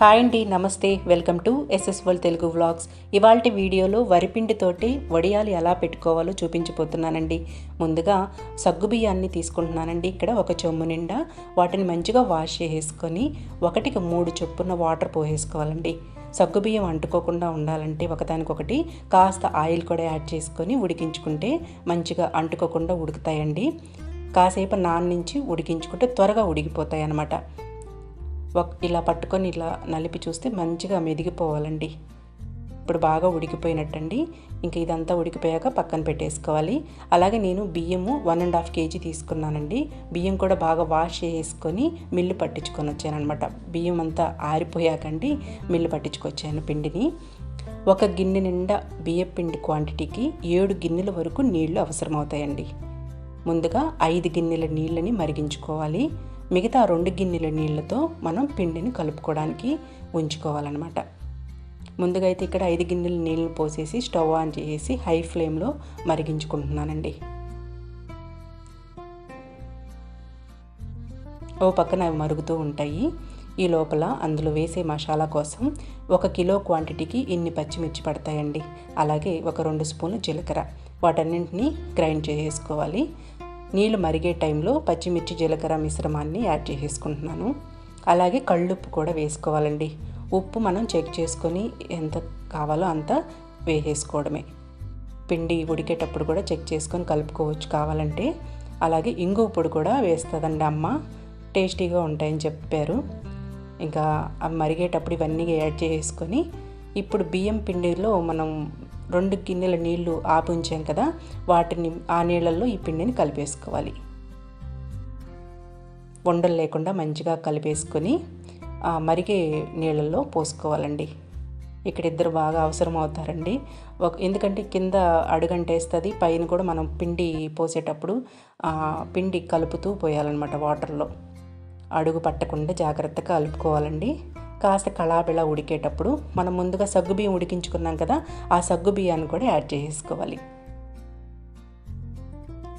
Hi అండి నమస్తే. Welcome to ఎస్ఎస్వల్ Telugu vlogs. ఇవాళ వీడియోలో వరిపిండితోటి వడియాలు ఎలా పెట్టుకోవాలో చూపించిపోతున్నానండి ముందుగా సగ్గుబియ్యాన్ని తీసుకుంటున్నానండి. ఇక్కడ ఒక చెమ్ము నిండా వాటిని మంచిగా వాష్ చేసేసుకొని ఒకటికి మూడు చొప్పున వాటర్ పోసేసుకోవాలండి. సగ్గుబియ్యం అంటుకోకుండా ఉండాలంటే ఒకదానికొకటి కాస్త ఆయిల్ కూడా యాడ్ చేసుకొని ఉడికించుకుంటే మంచిగా అంటుకోకుండా ఉడుకుతాయండి. కాసేపు నాన్నించి ఉడికించుకుంటే త్వరగా ఉడికిపోతాయి అన్నమాట ఇలా పట్టుకొని ఇలా నలిపి చూస్తే మంచిగా మెదిగిపోవాలండి. ఇప్పుడు బాగా ఉడికిపోయినట్టండి. ఇంకా ఇదంతా ఉడికిపోయాక పక్కన పెట్టేసుకోవాలి. అలాగే నేను బియ్యము వన్ అండ్ హాఫ్ కేజీ తీసుకున్నానండి. బియ్యం కూడా బాగా వాష్ చేసుకొని మిల్లు పట్టించుకొని వచ్చానమాట బియ్యం అంతా ఆరిపోయాకండి మిల్లు పట్టించుకొచ్చాను పిండిని. ఒక గిన్నె నిండా బియ్య పిండి క్వాంటిటీకి ఏడు గిన్నెల వరకు నీళ్ళు అవసరమవుతాయండి. ముందుగా ఐదు గిన్నెల నీళ్ళని మరిగించుకోవాలి. మిగతా రెండు గిన్నెల నీళ్ళతో మనం పిండిని కలుపుకోవడానికి ఉంచుకోవాలన్నమాట. ముందుగా అయితే ఇక్కడ ఐదు గిన్నెల నీళ్ళని పోసేసి స్టవ్ ఆన్ చేసి హై ఫ్లేమ్లో మరిగించుకుంటున్నానండి. ఓ పక్కన అవి మరుగుతూ ఉంటాయి. ఈ లోపల అందులో వేసే మసాలా కోసం ఒక కిలో క్వాంటిటీకి ఇన్ని పచ్చిమిర్చి పడతాయండి. అలాగే ఒక రెండు స్పూన్లు జీలకర్ర. వాటన్నింటినీ గ్రైండ్ చేసుకోవాలి. నీళ్ళు మరిగే టైంలో పచ్చిమిర్చి జీలకర్ర మిశ్రమాన్ని యాడ్ చేసేసుకుంటున్నాను. అలాగే కళ్ళుప్పు కూడా వేసుకోవాలండి. ఉప్పు మనం చెక్ చేసుకొని ఎంత కావాలో అంత వేసేసుకోవడమే. పిండి ఉడికేటప్పుడు కూడా చెక్ చేసుకొని కలుపుకోవచ్చు కావాలంటే. అలాగే ఇంగు పొడి కూడా వేస్తుందండి అమ్మ. టేస్టీగా ఉంటాయని చెప్పారు. ఇంకా మరిగేటప్పుడు ఇవన్నీ యాడ్ చేసుకొని ఇప్పుడు బియ్యం పిండిలో మనం రెండు గిన్నెల నీళ్ళు ఆపు ఉంచాం కదా వాటిని ఆ నీళ్ళల్లో ఈ పిండిని కలిపేసుకోవాలి. వండలు లేకుండా మంచిగా కలిపేసుకొని మరిగే నీళ్ళల్లో పోసుకోవాలండి. ఇక్కడ ఇద్దరు బాగా అవసరం అవుతారండి ఒక ఎందుకంటే కింద అడుగంటేస్తుంది పైన కూడా మనం పిండి పోసేటప్పుడు పిండి కలుపుతూ పోయాలన్నమాట వాటర్లో. అడుగు పట్టకుండా జాగ్రత్తగా కలుపుకోవాలండి. కాస్త కళాబిళ ఉడికేటప్పుడు మనం ముందుగా సగ్గుబియ్యం ఉడికించుకున్నాం కదా ఆ సగ్గు బియ్యాన్ని కూడా యాడ్ చేసుకోవాలి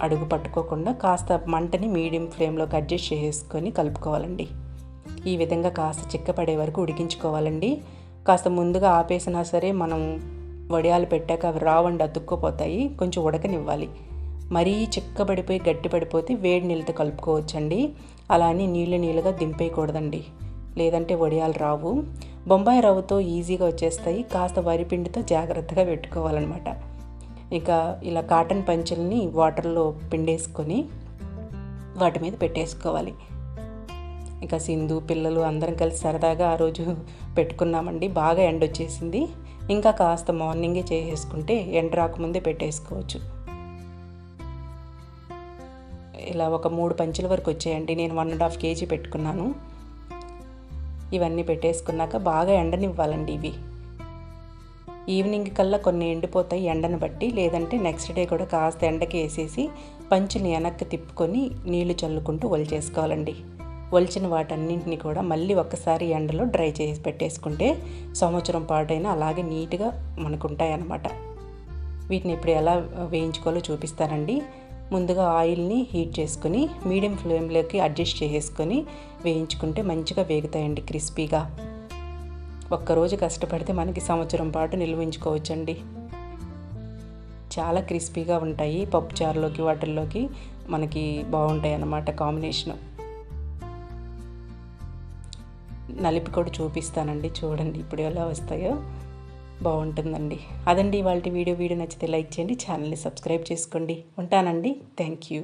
అడుగు పట్టుకోకుండా కాస్త మంటని మీడియం ఫ్లేమ్లోకి అడ్జస్ట్ చేసుకొని కలుపుకోవాలండి. ఈ విధంగా కాస్త చిక్కపడే వరకు ఉడికించుకోవాలండి. కాస్త ముందుగా ఆపేసినా సరే మనం వడియాలు పెట్టాక అవి రావండి అతుక్కుపోతాయి కొంచెం ఉడకనివ్వాలి. మరీ చిక్కబడిపోయి గట్టిపడిపోతే వేడి నీళ్ళతో కలుపుకోవచ్చండి. అలా అని నీళ్ళు నీళ్ళుగా దింపేయకూడదండి. లేదంటే వడియాలు రావు. బొంబాయి రవ్వతో ఈజీగా వచ్చేస్తాయి. కాస్త వరిపిండితో జాగ్రత్తగా పెట్టుకోవాలన్నమాట. ఇంకా ఇలా కాటన్ పంచుల్ని వాటర్లో పిండేసుకొని వాటి మీద పెట్టేసుకోవాలి. ఇంకా సింధు పిల్లలు అందరం కలిసి సరదాగా ఆ రోజు పెట్టుకున్నామండి. బాగా ఎండ వచ్చేసింది. ఇంకా కాస్త మార్నింగే చేసేసుకుంటే ఎండ రాకముందే పెట్టేసుకోవచ్చు. ఇలా ఒక మూడు పంచుల వరకు వచ్చాయండి. నేను వన్ అండ్ హాఫ్ కేజీ పెట్టుకున్నాను. ఇవన్నీ పెట్టేసుకున్నాక బాగా ఎండనివ్వాలండి ఇవి. ఈవినింగ్ కల్లా కొన్ని ఎండిపోతాయి ఎండను బట్టి లేదంటే నెక్స్ట్ డే కూడా కాస్త ఎండకి వేసేసి పంచిని వెనక్కి తిప్పుకొని నీళ్ళు చల్లుకుంటూ ఒలిచేసుకోవాలండి. ఒలిచిన వాటన్నింటిని కూడా మళ్ళీ ఒక్కసారి ఎండలో డ్రై చేసి పెట్టేసుకుంటే సంవత్సరం పాటైనా అలాగే నీట్గా మనకుంటాయన్నమాట. వీటిని ఇప్పుడు ఎలా వేయించుకోవాలో చూపిస్తానండి. ముందుగా ఆయిల్ని హీట్ చేసుకుని మీడియం ఫ్లేమ్లోకి అడ్జస్ట్ చేసుకొని వేయించుకుంటే మంచిగా వేగుతాయండి క్రిస్పీగా. ఒక్కరోజు కష్టపడితే మనకి సంవత్సరం పాటు నిల్వించుకోవచ్చండి చాలా క్రిస్పీగా ఉంటాయి పప్పుచారులోకి వాటిల్లోకి మనకి బాగుంటాయి అన్నమాట కాంబినేషను. నలిపి కూడా చూపిస్తానండి చూడండి ఇప్పుడు ఎలా వస్తాయో. బాగుంటుందండి. అదండి వాళ్ళ వీడియో. వీడియో నచ్చితే లైక్ చేయండి ఛానల్ని సబ్స్క్రైబ్ చేసుకోండి. ఉంటానండి. Thank you.